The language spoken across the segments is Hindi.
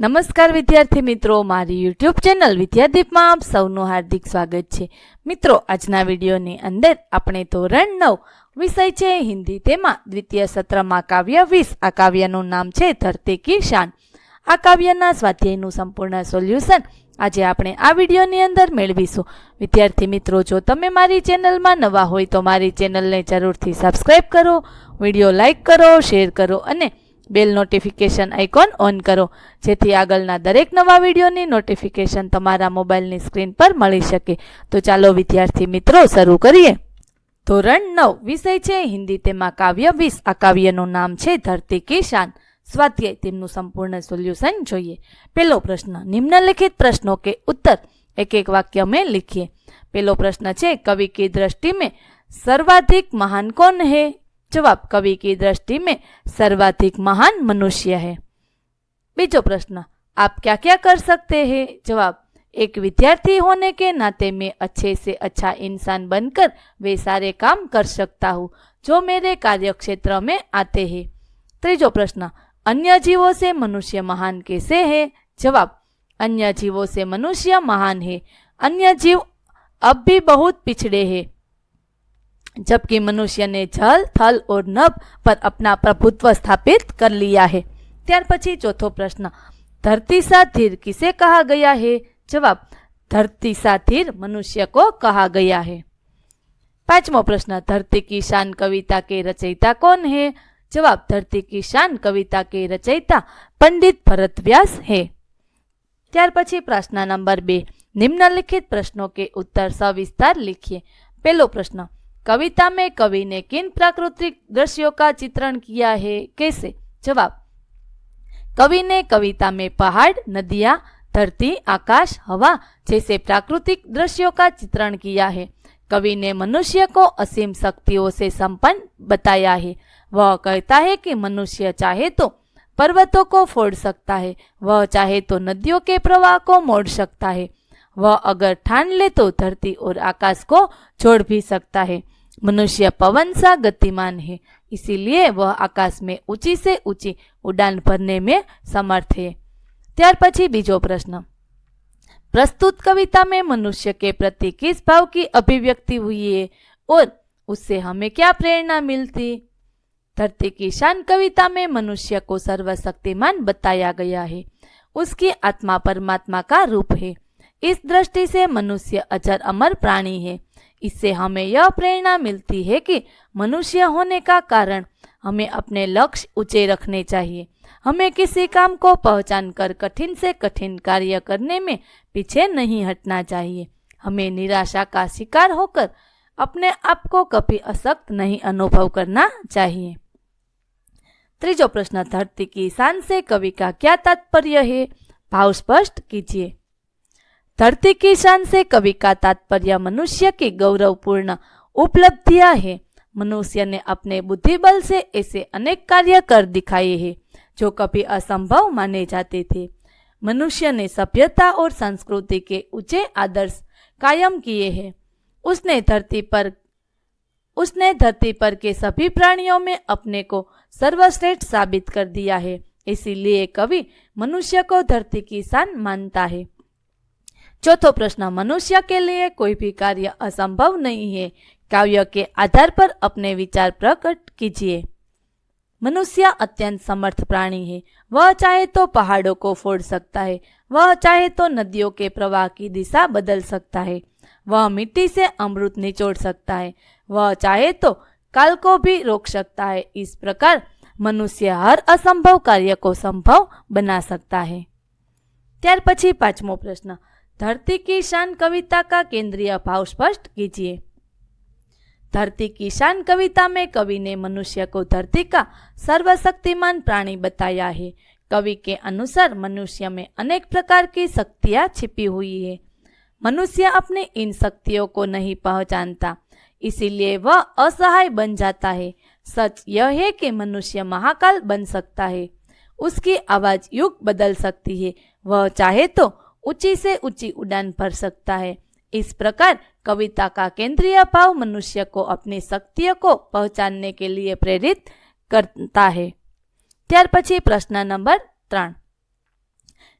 નમસ્કાર વિદ્યાર્થી મિત્રો, મારી યુટ્યુબ ચેનલ વિદ્યાદીપમાં આપ સૌનું હાર્દિક સ્વાગત છે. મિત્રો, આજના વિડીયોની અંદર આપણે ધોરણ નવ વિષય છે, હિન્દી તેમાં દ્વિતીય સત્રમાં કાવ્ય વીસ, આ કાવ્યનું નામ છે ધરતી કિશાન આ કાવ્યના સ્વાધ્યાયનું સંપૂર્ણ સોલ્યુશન આજે આપણે આ વિડીયોની અંદર મેળવીશું. વિદ્યાર્થી મિત્રો, જો તમે મારી ચેનલમાં નવા હોય તો મારી ચેનલને જરૂરથી સબસ્ક્રાઈબ કરો, વીડિયો લાઇક કરો, શેર કરો અને બેલ નોટિફિકેશન આઇકોન ઓન કરો. જેથી આગળના દરેક નવા વિડીયોની નોટિફિકેશન તમારા મોબાઈલની સ્ક્રીન પર મળી શકે. તો ચાલો વિદ્યાર્થી મિત્રો, શરૂ કરીએ. ધોરણ નવ, વિષય છે હિન્દી, તેમાં કાવ્ય વીસ. આ કાવ્યનું નામ છે ધરતી કિશાન સ્વાધ્યાય, તેમનું સંપૂર્ણ સોલ્યુશન જોઈએ. પહેલો પ્રશ્ન, નિમ્નલિખિત પ્રશ્નો કે ઉત્તર? એક એક વાક્ય મેં લીખીએ. પહેલો પ્રશ્ન છે, કવિ કી દ્રષ્ટિ મેં? સર્વાધિક મહાન કોણ હે? जवाब कवि की दृष्टि में सर्वाधिक महान मनुष्य है। बीजो प्रश्न, आप क्या क्या कर सकते हैं? जवाब, एक विद्यार्थी होने के नाते मैं अच्छे से अच्छा इंसान बनकर वे सारे काम कर सकता हूँ, जो मेरे कार्य क्षेत्र में आते हैं। त्रीजो प्रश्न, अन्य जीवों से मनुष्य महान कैसे है? जवाब, अन्य जीवों से मनुष्य महान है। अन्य जीव अब भी बहुत पिछड़े हैं। जबकि मनुष्य ने जल थल और नभ पर अपना प्रभुत्व स्थापित कर लिया है ત્યાર પછી ચોથો પ્રશ્ન धरती सा धीर किसे कहा गया है जवाब धरती सा धीर मनुष्य को कहा गया है पांचमो प्रश्न धरती की शान कविता के रचयिता कौन है जवाब धरती की शान कविता के रचयिता पंडित भरत व्यास है ત્યાર પછી પ્રશ્ન નંબર બે निम्नलिखित प्रश्नों के उत्तर सविस्तार लिखिए पहलो प्रश्न कविता में कवि ने किन प्राकृतिक दृश्यों का चित्रण किया है? कैसे? जवाब, कवि ने कविता में पहाड़, नदियाँ, धरती, आकाश, हवा जैसे प्राकृतिक दृश्यों का चित्रण किया है। कवि ने मनुष्य को असीम शक्तियों से संपन्न बताया है। वह कहता है कि मनुष्य चाहे तो पर्वतों को फोड़ सकता है, वह चाहे तो नदियों के प्रवाह को मोड़ सकता है। वह अगर ठान ले तो धरती और आकाश को जोड़ भी सकता है। मनुष्य पवन सा गतिमान है इसीलिए वह आकाश में ऊंची से ऊंची उड़ान भरने में समर्थ है ત્યાર પછી બીજો પ્રશ્ન प्रस्तुत कविता में मनुष्य के प्रति किस भाव की अभिव्यक्ति हुई है और उससे हमें क्या प्रेरणा मिलती धरती की शान कविता में मनुष्य को सर्वशक्तिमान बताया गया है उसकी आत्मा परमात्मा का रूप है इस दृष्टि से मनुष्य अचर अमर प्राणी है। इससे हमें यह प्रेरणा मिलती है कि मनुष्य होने का कारण हमें अपने लक्ष्य ऊँचे रखने चाहिए। हमें किसी काम को पहचान कर कठिन से कठिन कार्य करने में पीछे नहीं हटना चाहिए। हमें निराशा का शिकार होकर अपने आप को कभी असक्त नहीं अनुभव करना चाहिए। त्रीजो प्रश्न, धरती की शान से कवि का क्या तात्पर्य है? भाव स्पष्ट कीजिए। धरती की शान से कवि का तात्पर्य मनुष्य की गौरवपूर्ण उपलब्धियाँ है मनुष्य ने अपने बुद्धिबल से ऐसे अनेक कार्य कर दिखाए हैं, जो कभी असंभव माने जाते थे। मनुष्य ने सभ्यता और संस्कृति के ऊँचे आदर्श कायम किए हैं। उसने धरती पर, उसने धरती पर के सभी प्राणियों में अपने को सर्वश्रेष्ठ साबित कर दिया है। इसीलिए कवि मनुष्य को धरती की शान मानता है। चौथो प्रश्न मनुष्य के लिए कोई भी कार्य असंभव नहीं है काव्य के आधार पर अपने विचार प्रकट कीजिए मनुष्य अत्यंत समर्थ प्राणी है वह चाहे तो पहाड़ों को फोड़ सकता है वह चाहे तो नदियों के प्रवाह की दिशा बदल सकता है वह मिट्टी से अमृत निचोड़ सकता है वह चाहे तो काल को भी रोक सकता है इस प्रकार मनुष्य हर असंभव कार्य को संभव बना सकता है ત્યાર પછી પાંચમો પ્રશ્ન धरती की शान कविता का केंद्रीय भाव स्पष्ट कीजिए। धरती की शान कविता में कवि ने मनुष्य को धरती का सर्वशक्तिमान प्राणी बताया है। कवि के अनुसार मनुष्य में अनेक प्रकार की शक्तियाँ छिपी हुई है। मनुष्य अपनी इन शक्तियों को नहीं पहचानता, इसीलिए वह असहाय बन जाता है। सच यह है कि मनुष्य महाकाल बन सकता है। उसकी आवाज़ युग बदल सकती है। वह चाहे तो ऊंची से ऊंची उड़ान भर सकता है इस प्रकार कविता का केंद्रीय भाव मनुष्य को अपनी शक्तियों को पहचानने के लिए प्रेरित करता है ત્યાર પછી પ્રશ્ન નંબર ત્રણ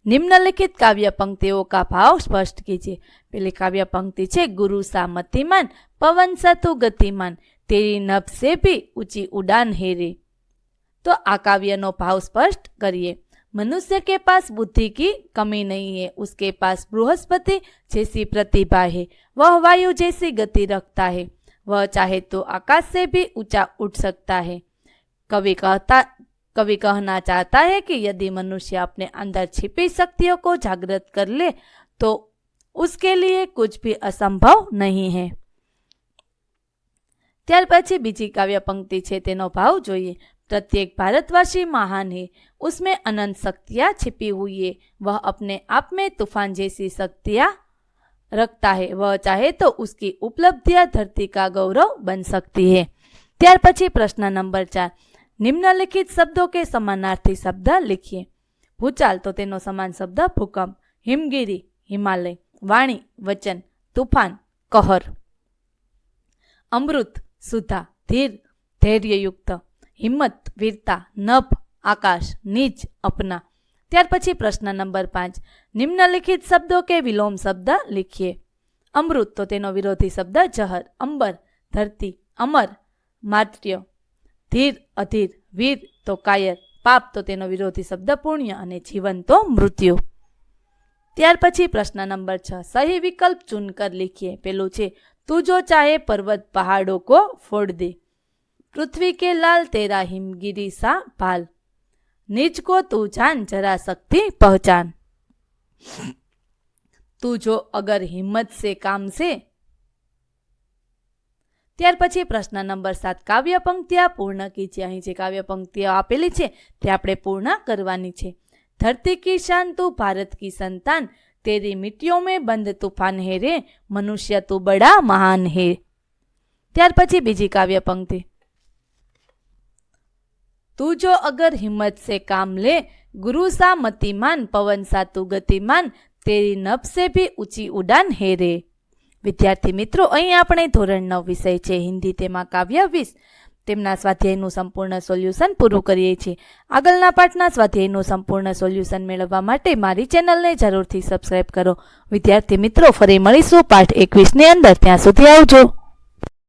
निम्नलिखित काव्य पंक्तियों का भाव स्पष्ट कीजिए पहली काव्य पंक्ति છે गुरु सा मतिमान पवन सा तू गतिमान तेरी नभ से भी ऊंची उड़ान है रे तो आ काव्यनो भाव स्पष्ट करिए मनुष्य के पास बुद्धि की कमी नहीं है उसके पास बृहस्पति जैसी प्रतिभा है वह वायु जैसी गति रखता है वह चाहे तो आकाश से भी ऊंचा उठ सकता है कवि कहता कवि कहना चाहता है कि यदि मनुष्य अपने अंदर छिपी शक्तियों को जागृत कर ले तो उसके लिए कुछ भी असंभव नहीं है ત્યાર પછી બીજી કાવ્ય પંક્તિ છે તેનો ભાવ જોઈએ प्रत्येक भारतवासी महान है उसमें अनंत शक्तियाँ छिपी हुई है वह अपने आप में तूफान जैसी शक्तियाँ रखता है वह चाहे तो उसकी उपलब्धियां धरती का गौरव बन सकती है ત્યાર પછી પ્રશ્ન નંબર ચાર નિમ્નલિખિત શબ્દો કે સમાનાર્થી શબ્દ लिखिए ભૂચાલ તો તેનો સમાન શબ્દ ભૂકંપ હિમગીરી હિમાલય વાણી વચન તુફાન કહર અમૃત સુધા ધીર ધૈર્યયુક્ત હિંમત, વીરતા, નભ, આકાશ, નીચ, અપના. ત્યાર પછી પ્રશ્ન નંબર પાંચ. નિમ્નલિખિત શબ્દો કે વિલોમ શબ્દ લીખીએ. અમૃત તો તેનો વિરોધી શબ્દ જહર, અંબર, ધરતી, અમર, માત્ર્ય. ધીર, અધીર, વીર તો કાયર, પાપ તો તેનો વિરોધી શબ્દ પુણ્ય અને જીવન તો મૃત્યુ. ત્યાર પછી પ્રશ્ન નંબર છ. સહી વિકલ્પ ચૂનકર લીખીએ. પેલું છે, તું જો ચાહે પર્વત પહાડો કો ફોડ દે. પૃથ્વી કે લાલ તેરા હિમગીરી સા ભાલ નિજકો તું જાન જરા શક્તિ પહચાન. તું જો અગર હિંમત સે કામ સે. ત્યાર પછી પ્રશ્ન નંબર સાત કાવ્ય પંક્તિઓ પૂર્ણ કીજીએ અહીં જે કાવ્ય પંક્તિઓ આપેલી છે, તે આપણે પૂર્ણ કરવાની છે. ધરતી કી શાન તું, ભારત કી સંતાન. તેરી મિટ્ટીઓ મેં બંધ તુફાન હે રે, મનુષ્ય તું બડા મહાન હે. ત્યાર પછી બીજી કાવ્ય પંક્તિ तू जो अगर हिम्मत से काम ले गुरु सा मतिमान पवन सा तू गतिमान तेरी नभ से भी ऊंची उड़ान है रे વિદ્યાર્થી મિત્રો અહીં આપણે ધોરણ નવ વિષય છે હિન્દી તેમાં કાવ્ય વીસ તેમના સ્વાધ્યાયનું સંપૂર્ણ સોલ્યુશન પૂરું કરીએ છીએ આગળના પાઠના સ્વાધ્યાયનું સંપૂર્ણ સોલ્યુશન મેળવવા માટે મારી ચેનલને જરૂરથી સબસ્ક્રાઇબ કરો વિદ્યાર્થી મિત્રો ફરી મળીશું પાઠ એકવીસની અંદર ત્યાં સુધી આવજો